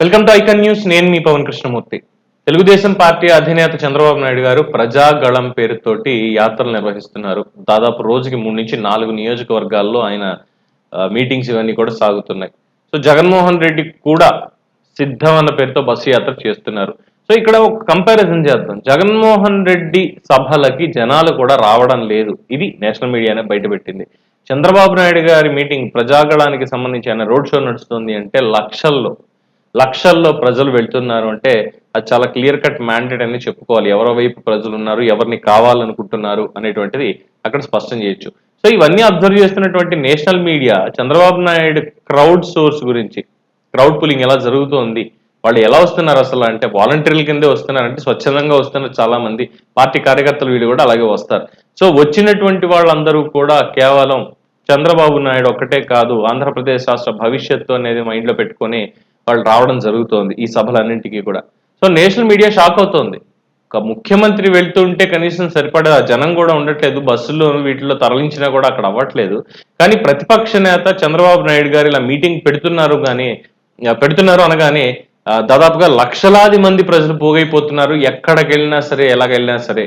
Welcome to icon news. నేను మీ Pavan Krishnamurthy. Telugu Desam party అధినేత చంద్రబాబు నాయుడు గారు ప్రజాగళం పేరుతోటి యాత్రలు నిర్వహిస్తున్నారు. దాదాపు రోజుకి మూడు నుంచి నాలుగు నియోజకవర్గాల్లో ఆయన మీటింగ్స్ ఇవన్నీ కూడా సాగుతున్నాయి. సో జగన్మోహన్ రెడ్డి కూడా సిద్ధం అన్న పేరుతో బస్సు యాత్ర చేస్తున్నారు. సో ఇక్కడ ఒక కంపారిజన్ చేద్దాం. జగన్మోహన్ రెడ్డి సభలకి జనాలు కూడా రావడం లేదు. ఇది నేషనల్ మీడియానే బయటపెట్టింది. చంద్రబాబు నాయుడు గారి మీటింగ్ ప్రజాగళానికి సంబంధించి ఆయన రోడ్ షో నడుస్తుంది అంటే లక్షల్లో. లక్షల్లో ప్రజలు వెళ్తున్నారు అంటే అది చాలా క్లియర్ కట్ మ్యాండేట్ అని చెప్పుకోవాలి. ఎవరి వైపు ప్రజలు ఉన్నారు ఎవరిని కావాలనుకుంటున్నారు అనేటువంటిది అక్కడ స్పష్టం చేయొచ్చు. సో ఇవన్నీ అబ్జర్వ్ చేస్తున్నటువంటి national media Chandrababu Naidu crowd source గురించి క్రౌడ్ పులింగ్ ఎలా జరుగుతోంది వాళ్ళు ఎలా వస్తున్నారు అసలు అంటే వాలంటీర్ల కిందే వస్తున్నారంటే స్వచ్ఛందంగా వస్తున్నారు చాలా మంది పార్టీ కార్యకర్తలు వీళ్ళు కూడా అలాగే వస్తారు. సో వచ్చినటువంటి వాళ్ళందరూ కూడా కేవలం చంద్రబాబు నాయుడు ఒక్కటే కాదు ఆంధ్రప్రదేశ్ రాష్ట్ర భవిష్యత్తు అనేది మైండ్లో పెట్టుకొని వాళ్ళు రావడం జరుగుతోంది ఈ సభలన్నింటికీ కూడా. సో నేషనల్ మీడియా షాక్ అవుతోంది. ఒక ముఖ్యమంత్రి వెళ్తుంటే కనీసం సరిపడా జనం కూడా ఉండట్లేదు బస్సుల్లో వీటిలో తరలించినా కూడా అక్కడ అవ్వట్లేదు. కానీ ప్రతిపక్ష నేత చంద్రబాబు నాయుడు గారు ఇలా మీటింగ్ పెడుతున్నారు కానీ పెడుతున్నారు అనగానే దాదాపుగా లక్షలాది మంది ప్రజలు పోగైపోతున్నారు. ఎక్కడికి వెళ్ళినా సరే ఎలాగెళ్ళినా సరే.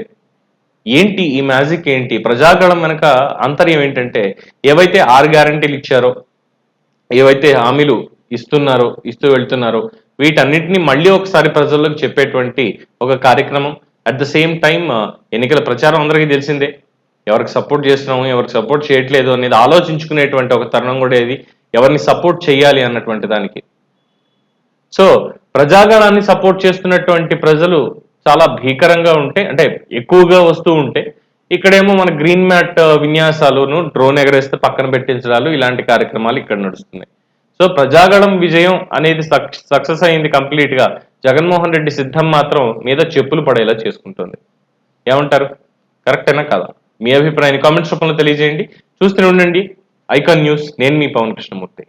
ఏంటి ఈ మ్యాజిక్ ఏంటి? ప్రజాగళం వెనక అంతర్యం ఏంటంటే ఏవైతే ఆరు గ్యారంటీలు ఇచ్చారో ఏవైతే హామీలు ఇస్తున్నారు ఇస్తూ వెళ్తున్నారు. వీటన్నిటిని మళ్ళీ ఒకసారి ప్రజల్లోకి చెప్పేటువంటి ఒక కార్యక్రమం. అట్ ద సేమ్ టైం ఎన్నికల ప్రచారం అందరికీ తెలిసిందే. ఎవరికి సపోర్ట్ చేస్తున్నాము ఎవరికి సపోర్ట్ చేయట్లేదు అనేది ఆలోచించుకునేటువంటి ఒక తరుణం కూడా ఇది. ఎవరిని సపోర్ట్ చేయాలి అన్నటువంటి దానికి. సో ప్రజాగణాన్ని సపోర్ట్ చేస్తున్నటువంటి ప్రజలు చాలా భీకరంగా ఉంటే అంటే ఎక్కువగా వస్తూ ఉంటే ఇక్కడేమో మన గ్రీన్ మ్యాట్ విన్యాసాలను డ్రోన్ ఎగరేస్తే పక్కన పెట్టించడాలు ఇలాంటి కార్యక్రమాలు ఇక్కడ నడుస్తున్నాయి. సో ప్రజాగణం విజయం అనేది సక్సెస్ అయింది కంప్లీట్గా జగన్మోహన్ రెడ్డి సిద్ధం మాత్రం మీద చెప్పులు పడేలా చేసుకుంటుంది. ఏమంటారు? కరెక్టేనా కదా? మీ అభిప్రాయాన్ని కామెంట్స్ రూపంలో తెలియజేయండి. చూస్తూనే ఉండండి. Icon news. నేను మీ పవన్ కృష్ణమూర్తి.